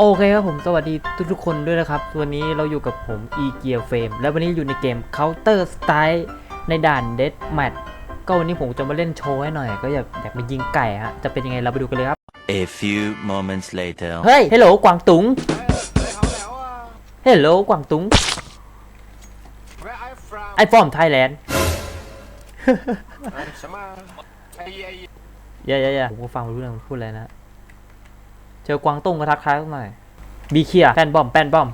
โอเคครับผมสวัสดีทุกๆคนด้วยนะครับ วันนี้เราอยู่กับผมอีเกียร์เฟมและวันนี้อยู่ในเกม Counter Strike ในด่าน Dead Match ก็วันนี้ผมจะมาเล่นโชว์ให้หน่อย ก็อยากอยากไปยิงไก่ฮะ จะเป็นยังไงเราไปดูกันเลยครับ A few moments later เฮ้ย ฮัลโหลกวางตุงฮัลโหลกวางตุง i from Thailand เย่เย่ย่ผมก็ฟังไม่รู้เรื่องพูดอะไรนะ เจอกวางตุ้งก็ทักทายสักหน่อยบีเคียแป้นบอมแป้นบอม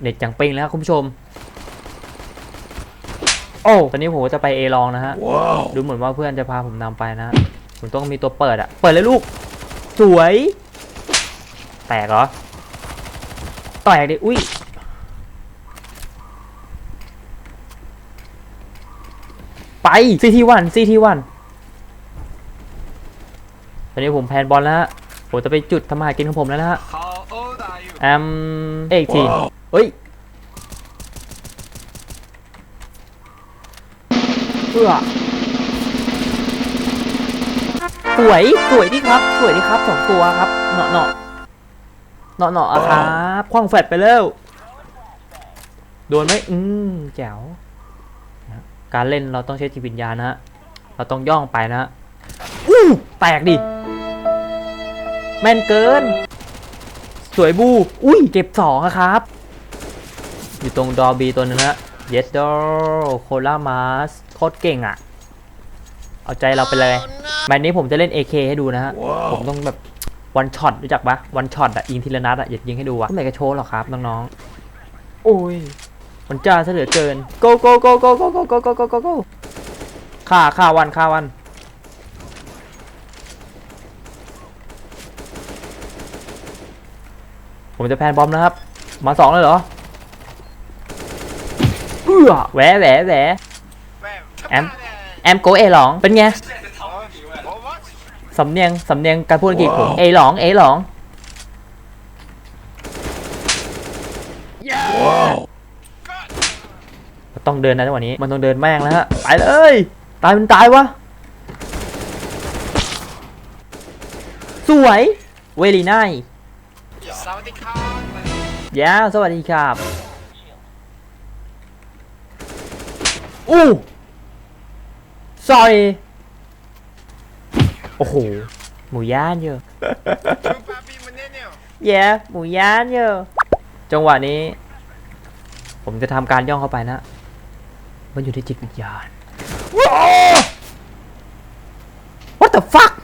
เน็ตจังเป้งแล้วครับคุณผู้ชม โอ้ ตอนนี้ผมจะไปเอลองนะฮะดูเหมือนว่าเพื่อนจะพาผมนำไปนะ ผมต้องมีตัวเปิดอะเปิดเลยลูก สวย แตกเหรอ แตกดิ อุ้ย ไปซีทีวันซีทีวันตอนนี้ผมแพนบอลแล้วฮะผมจะไปจุดทำมาหากินของผมแล้วนะฮะ How old are you? แอมเอกทีเฮ้ยเพื่อสวยสวยดีครับสวยดีครับสองตัวครับเนาะเนาะเนาะเนาะอะครับคว้างแฟดไปแล้วโดนไหมอืมแจ๋วนะ การเล่นเราต้องใช้จิตวิญญาณนะฮะ เราต้องย่องไปนะฮะอู้แตกดิ แม่นเกิน สวยบู อุ้ยเก็บสองอะครับ อยู่ตรงดอบีตัวหนึงฮะเยสดอโคลามาสโคตรเก่งอะเอาใจเราไปเลยแมตช์นี้ผมจะเล่น AK ให้ดูนะฮะ ผมต้องแบบวันช็อตรู้จักปะวันช็อตอะยิงทีละนัดอะอยากยิงให้ดูอะไม่กระโชว์หรอกครับน้องๆโอ้ย มันจ้าซะเหลือเกิน go go go go go go go go go go go ฆ่าฆ่าวันฆ่าวัน ผมจะแพนบอมนะครับ มาสองเลยเหรอเอื้อแหวะแหวะแหวะ Where? แอมแอมโกเอหลองเป็นไง Oh, what? สำเนียงสำเนียงการพูดอังกฤษผมเอหลองเอหลอง ต้องเดินนะจังหวะนี้ มันต้องเดินแม่งแล้วฮะ ไปเลย ตายมันตายวะ สวย เวลีน่ายยาสวัสดีครับ อู้ sorry โอ้โห หมูย่านเยอะแย่หมูย่านเยอะจังหวะนี้ ผมจะทำการย่องเข้าไปนะ มันอยู่ที่จิตวิญญาณ What the fuck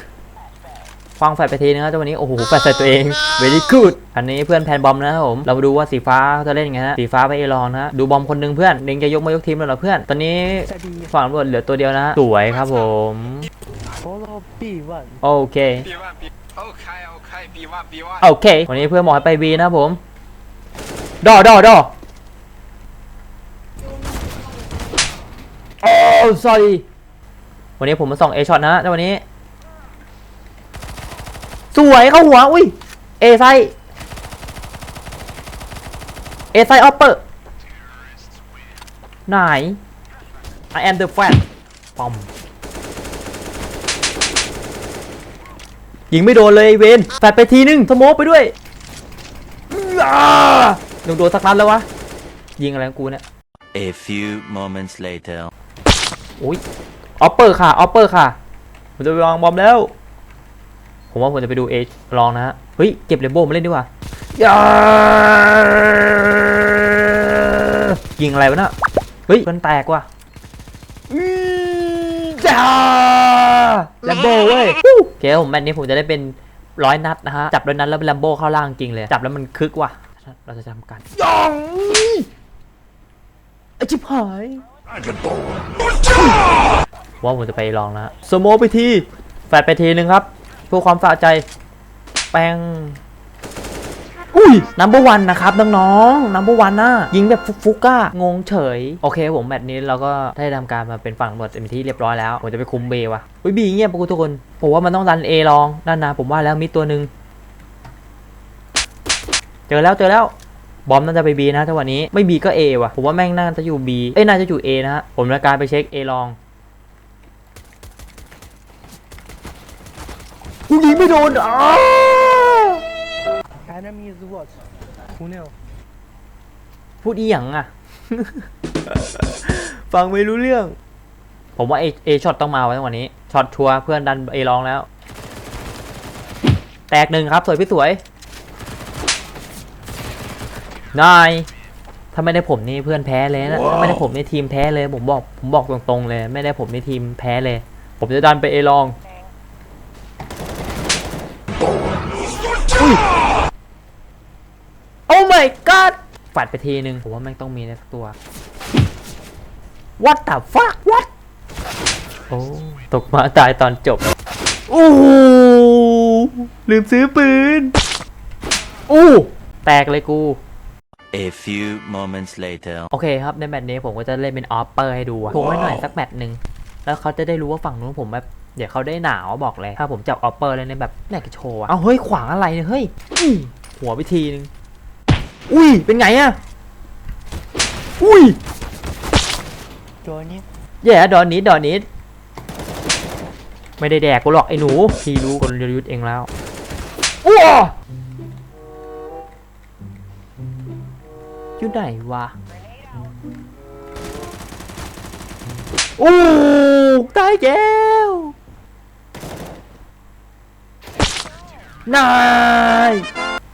ฟังแฟดไปทีนึงครับจังวะนี้ โอ้โห แฟดใส่ตัวเอง very good อันนี้เพื่อนแพนบอมนะครับผม เรามาดูว่าสีฟ้าจะเล่นไงฮะ สีฟ้าไปเอลองนะฮะดูบอมคนหนึงเพื่อนเด้งจะยกมายกทีมแล้วเหรอเพื่อน ตอนนี้ฝั่งตำรวจเหลือตัวเดียวนะฮะสวยครับผม โอเค โอเค วันนี้เพื่อนหมอไปบีนะผม ดอดอดอ โอ้ sorry วันนี้ผมมาส่องเอช็อตนะฮะแต่วันนี้ สวยเข้าหัว อุ้ย เอไซเอไซออปเปอร์ไหน I am the fan ปอมยิงไม่โดนเลยเวนแฟดไปทีนึงสโมกไปด้วยอ้าลงโดนสักนัดแล้ววะ ยิงอะไรกูเนี่ย A few moments later. อุ้ยออปเปอร์ค่ะออปเปอร์ค่ะ ผมจะไปวางบอมแล้ว ผมว่าผมจะไปดูเอชลองนะฮะ เฮ้ย เก็บเลมโบมาเล่นดีกว่าย่ายิงอะไรวะน่ะเฮ้ยมันแตกว่ะจ้าแลมโบเว้ยโอเคผมแมตช์นี้ผมจะได้เป็นร้อยนัดนะฮะ จับร้อยนัดแล้วเป็นแลมโบเข้าล่างจริงเลย จับแล้วมันคึกว่ะ เราจะทำการยองไอชิบหาย ว่าผมจะไปลองนะสโมไปที แฟดไปทีนึงครับ เพื่อความสะใจ แปงอุ้ยนัมเบอร์วันนะครับน้องๆนัมเบอร์วันน่ะยิงแบบฟุกๆอะงงเฉย โอเคผมแมตช์นี้เราก็ได้ทำการมาเป็นฝั่งหมดเต็มที่เรียบร้อยแล้ว ผมจะไปคุมเบว่ะอุ้ยบีเงียบปะกูทุกคน ผมว่ามันต้องดันเอลองนั่นนะผมว่าแล้วมีตัวหนึ่งเจอแล้วเจอแล้ว บอมน่าจะไปบีนะถ้าวันนี้ไม่บีก็เอว่ะผมว่าแม่งน่าจะอยู่บีเอ้ยน่าจะอยู่เอนะฮะผมจะการไปเช็คเอลองกูยิงไม่โดนอ้า Enemy is what? Who knew? พูดอีหยังอะ ฟังไม่รู้เรื่อง ผมว่าเอเอช็อตต้องมาไว้วันนี้ช็อตชัวร์เพื่อนดันเอลองแล้ว แตกหนึ่งครับสวยพี่สวย นายถ้าไม่ได้ผมนี่เพื่อนแพ้เลยนะถ้าไม่ได้ผมนี่ทีมแพ้เลยผมบอกผมบอกตรงๆเลย ไม่ได้ผมนี่ทีมแพ้เลย ผมจะดันไปเอลองอุ้ยโอ้ my god ฝัดไปทีนึงผมว่าแม่งต้องมีในสักตัว What the fuck what โอ้ตกมาตายตอนจบโอ้โหลืมซื้อปืนอู้แตกเลยกู A few moments later. โอเคครับ ในแมตช์นี้ผมก็จะเล่นเป็นออฟเปอร์ให้ดูอะโชว์ไว้หน่อยสักแมตช์หนึ่งแล้วเขาจะได้รู้ว่าฝั่งนู้นผมแบบเดี๋ยวเขาได้หนาวบอกเลย ถ้าผมจับออฟเปอร์เลยในแบบแหนกโชว์อะเอาเฮ้ย ขวางอะไรเนี่ยเฮ้ยอื้อหัวไปทีนึง อุ้ย เป็นไงอะอุ้ย Join it. แย่ดอนนิดดอนนิดไม่ได้แดกกูหรอกไอ้หนูพี่รู้กลยุทธ์เองแล้วอ้ว อยู่ไหนวะโอ้ตายแล้วนาย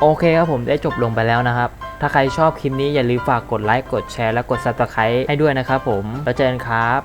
โอเคครับผมได้จบลงไปแล้วนะครับ ถ้าใครชอบคลิปนี้อย่าลืมฝากกดไลค์ กดแชร์ และกด subscribe ให้ด้วยนะครับผม แล้วเจอกันครับ